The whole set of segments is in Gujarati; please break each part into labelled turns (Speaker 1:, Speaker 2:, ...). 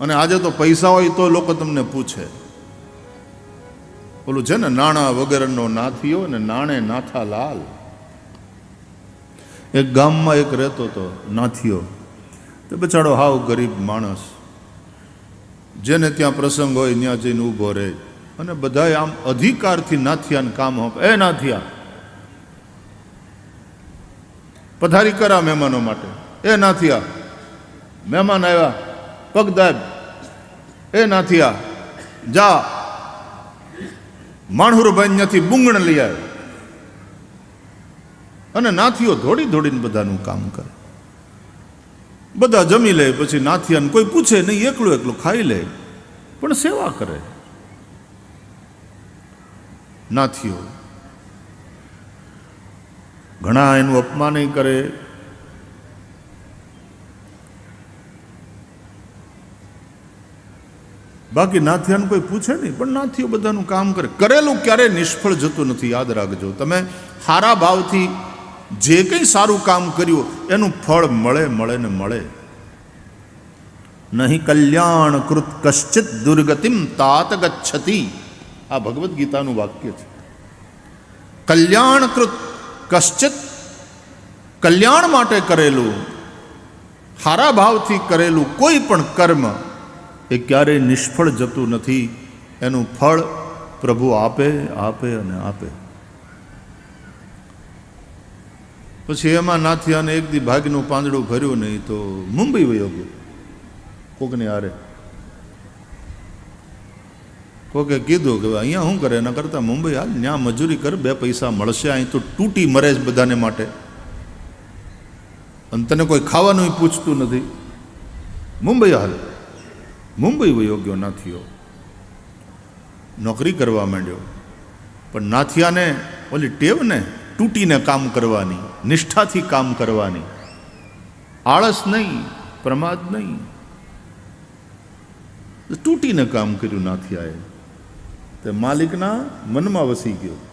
Speaker 1: અને આજે તો પૈસા હોય તો લોકો તમને પૂછે. ઓલું છે ને, નાણાં વગરનો નાથીઓ ને, નાણે નાથા લાલ. એક ગામમાં એક રહેતો હતો નાથીઓ, તે બચાડો હાવ ગરીબ માણસ, જેને ત્યાં પ્રસંગ હોય ત્યાં જઈને ઊભો રહે. અને બધાએ આમ અધિકારથી નાથિયાને કામ આપે એ નાથિયા, પથારી કરા મહેમાનો માટે. એ નાથિયા, મહેમાન આવ્યા. પગદાબ. એ નાથિયા, જા. માણહુરભાઈ ત્યાંથી બુંગણ લઈ આવ્યો અને નાથીઓ ધોડી ધોડીને બધાનું કામ કરે. બધા જમી લે, પછી નાથિયાને કોઈ પૂછે નહીં, એકલું એકલું ખાઈ લે. પણ સેવા કરે. નાથીઓ, ઘણા એનું અપમાન કરે. બાકી નાથિયાને કોઈ પૂછે નહીં, પણ નાથીઓ બધાનું કામ કરે. કરેલું ક્યારેય નિષ્ફળ જતું નથી, યાદ રાખજો. તમે સારા ભાવથી જે કંઈ સારું કામ કર્યું, એનું ફળ મળે મળે ને મળે. નહીં કલ્યાણ કૃત કશ્ચિત દુર્ગતિમ તાત ગચ્છતી. આ ભગવદ્ ગીતાનું વાક્ય છે. કલ્યાણકૃત કશ્ચિત કલ્યાણ માટે કરેલું સારા ભાવથી કરેલું કોઈ પણ કર્મ એ ક્યારેય નિષ્ફળ જતું નથી. એનું ફળ પ્રભુ આપે આપે અને આપે. પછી એમાં નાથિયાને એક દી ભાગનું પાંદડું ભર્યું નહીં તો મુંબઈ વયો ગયો. કોકની આરે. કોકે કીધું કે અહીંયા શું કરે? એના કરતાં મુંબઈ હાલ ત્યાં મજૂરી કર, બે પૈસા મળશે. અહીં તો તૂટી મરે જ બધાને માટે. અને તને કોઈ ખાવાનું પૂછતું નથી. મુંબઈ હાલ. મુંબઈ વયો ગયો નાથિયો નોકરી કરવા માંડ્યો. પણ નાથિયાને ઓલી ટેવ ને તૂટીને કામ કરવાની, નિષ્ઠાથી કામ કરવાની. આળસ નહીં, પ્રમાદ નહીં. તૂટીને કામ કર્યું નાથિયાએ. તે માલિકના મનમાં વસી ગયો.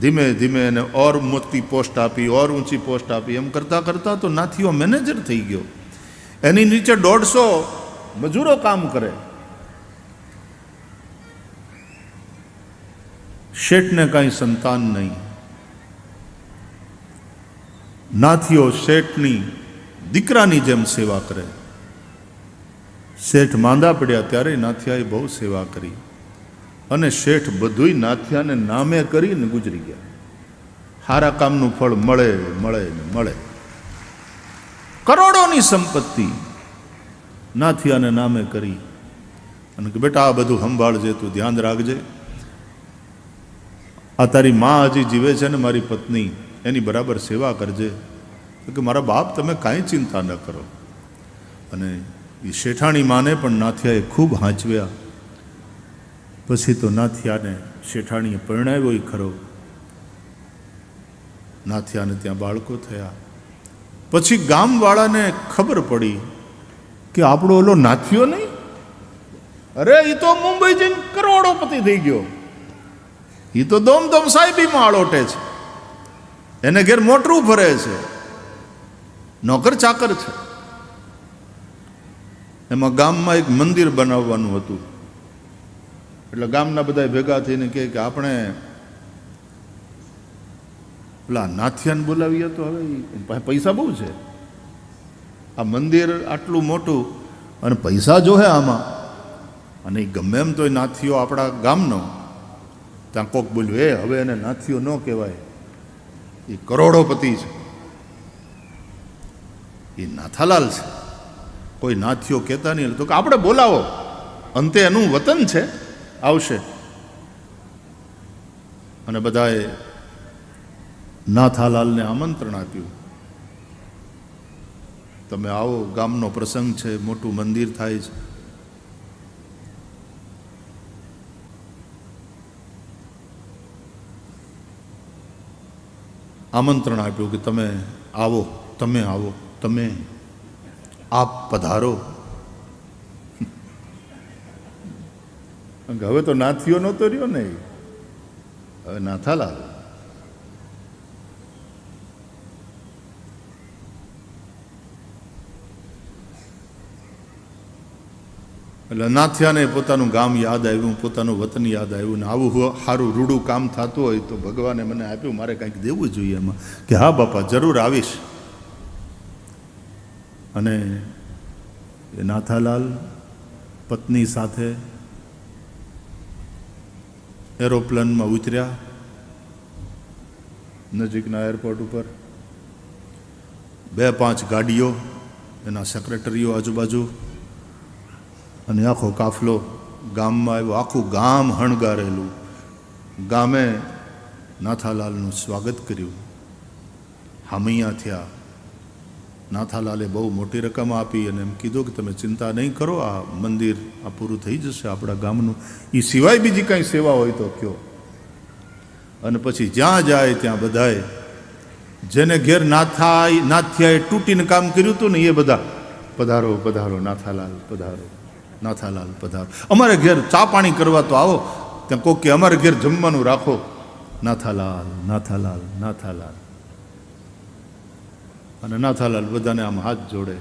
Speaker 1: ધીમે ધીમે એને ઓર મોટી પોસ્ટ આપી, ઓર ઊંચી પોસ્ટ આપી. એમ કરતાં કરતાં તો નાથીઓ મેનેજર થઈ ગયો. એની નીચે દોઢસો મજૂરો કામ કરે. શેઠને કાંઈ સંતાન નહીં. નાથીઓ શેઠની દીકરાની જેમ સેવા કરે. શેઠ માંદા પડ્યા ત્યારે નાથિયાએ બહુ સેવા કરી. અને શેઠ બધુંય નાથિયાને નામે કરીને ગુજરી ગયા. સારા કામનું ફળ મળે મળે ને મળે. કરોડોની સંપત્તિ નાથિયાને નામે કરી. અને કે બેટા, આ બધું સંભાળજે તું ધ્યાન રાખજે. આ તારી મા હજી જીવે છે ને મારી પત્ની, એની બરાબર સેવા કરજે. કે મારા બાપ તમે કાંઈ ચિંતા ન કરો. અને એ શેઠાણી માને પણ નાથિયાએ ખૂબ હાંચવ્યા. પછી તો નાથિયાને શેઠાણીએ પરણાવ્યો ખરો. નાથિયાને ત્યાં બાળકો થયા. પછી ગામવાળાને ખબર પડી કે આપણો ઓલો નાથિયો નહીં? અરે એ તો મુંબઈ જઈને કરોડોપતિ થઈ ગયો. એ તો દોમ દોમ સાહેબીમાં આળોટે છે. એને ઘેર મોટરું ભરે છે. નોકર ચાકર છે. એમાં ગામમાં એક મંદિર બનાવવાનું હતું. એટલે ગામના બધા ભેગા થઈને કહે કે આપણે પેલા નાથિયાને બોલાવીએ તો હવે પૈસા બહુ છે. આ મંદિર આટલું મોટું અને પૈસા જોહે આમાં? અને એ ગમે એમ તો એ નાથીઓ આપણા ગામનો. ત્યાં કોક બોલ્યું, એ, હવે એને નાથીઓ ન કહેવાય. એ કરોડોપતિ છે. એ નાથાલાલ છે. કોઈ નાથીઓ કહેતા નહીં. તો કે આપણે બોલાવો. અંતે એનું વતન છે. આવશે. અને બધાએ નાથાલાલને આમંત્રણ આપ્યું. તમે આવો, ગામનો પ્રસંગ છે, મોટું મંદિર થાય છે. આમંત્રણ આપ્યું કે તમે આવો તમે આવો, તમે આપ પધારો. હવે તો નાથીઓ નહોતો રહ્યો ને. હવે નાથાલાલ એટલે નાથિયાને પોતાનું ગામ યાદ આવ્યું, પોતાનું વતન યાદ આવ્યું ને આવું સારું રૂડું કામ થતું હોય તો ભગવાને મને આપ્યું, મારે કંઈક દેવું જોઈએ એમાં. કે હા બાપા, જરૂર આવીશ. અને એ નાથાલાલ પત્ની સાથે એરોપ્લેનમાં ઉતર્યા, નજીકના એરપોર્ટ ઉપર. બે પાંચ ગાડીઓ, એના સેક્રેટરીઓ આજુબાજુ. અને આખો કાફલો ગામમાં આવ્યો, આખું ગામ હણગારેલું. ગામે નાથાલાલનું સ્વાગત કર્યું. હામૈયા થયા. નાથાલાલે બહુ મોટી રકમ આપી અને એમ કીધું કે તમે ચિંતા નહીં કરો, આ મંદિર આ પૂરું થઈ જશે, આપણા ગામનું. એ સિવાય બીજી કાંઈ સેવા હોય તો કયો. અને પછી જ્યાં જાય ત્યાં બધાએ જેને ઘેર નાથાય નાથિયાએ તૂટીને કામ કર્યું હતું ને એ બધા. પધારો પધારો, નાથાલાલ, પધારો. નાથાલાલ પધારો. અમારે ઘેર ચા પાણી કરવા તો આવો. ત્યાં કોક કે અમારે ઘેર જમવાનું રાખો. નાથાલાલ નાથાલાલ નાથાલાલ અને નાથાલાલ બધાને આમ હાથ જોડે.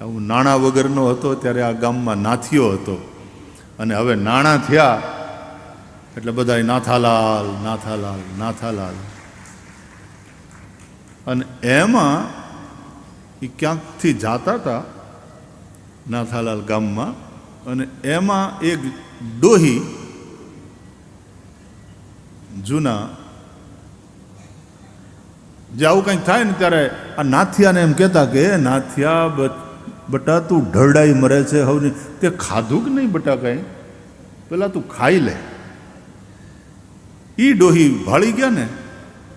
Speaker 1: હું નાણાં વગરનો હતો, ત્યારે આ ગામમાં નાથિયો હતો. અને હવે નાણાં થયા, એટલે બધા નાથાલાલ નાથાલાલ નાથાલાલ અને એમાં એ ક્યાંકથી જાતા હતા નાથાલાલ ગામમાં અને એમાં એક ડોહી જૂના જે આવું કંઈક થાય ને ત્યારે આ નાથિયાને એમ કહેતા કે નાથિયા બટા તું ઢરડાઈ મરે છે હવે તે ખાધું કે નહીં બટા કંઈ? પેલા તું ખાઈ લે. એ ડોહી ભાળી ગયા ને,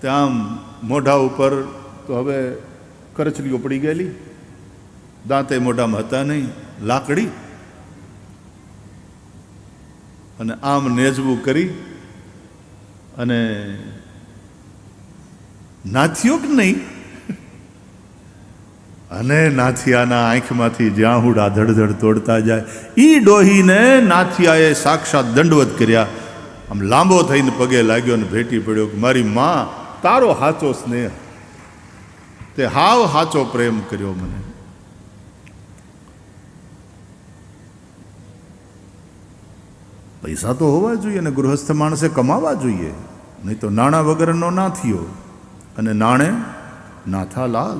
Speaker 1: તે આમ મોઢા ઉપર તો હવે કરચલીઓ પડી ગયેલી. દાંતે મોઢામાં હતા નહીં, લાકડી. અને આમ નેજવું કરી અને નાથિયો કે નહીં? અને નાથિયાના આંખમાંથી જ્યાં હુડા ધડધડ તોડતા જાય, ઈ ડોહીને નાથિયાએ સાક્ષાત દંડવત કર્યા. આમ લાંબો થઈને પગે લાગ્યો અને ભેટી પડ્યો કે મારી માં, તારો હાચો સ્નેહ. તે હાવ હાચો પ્રેમ કર્યો મને. પૈસા તો હોવા જોઈએ અને ગૃહસ્થ માણસે કમાવા જોઈએ. નહીં તો નાણાં વગરનો ના થયો અને નાણે નાથા લાલ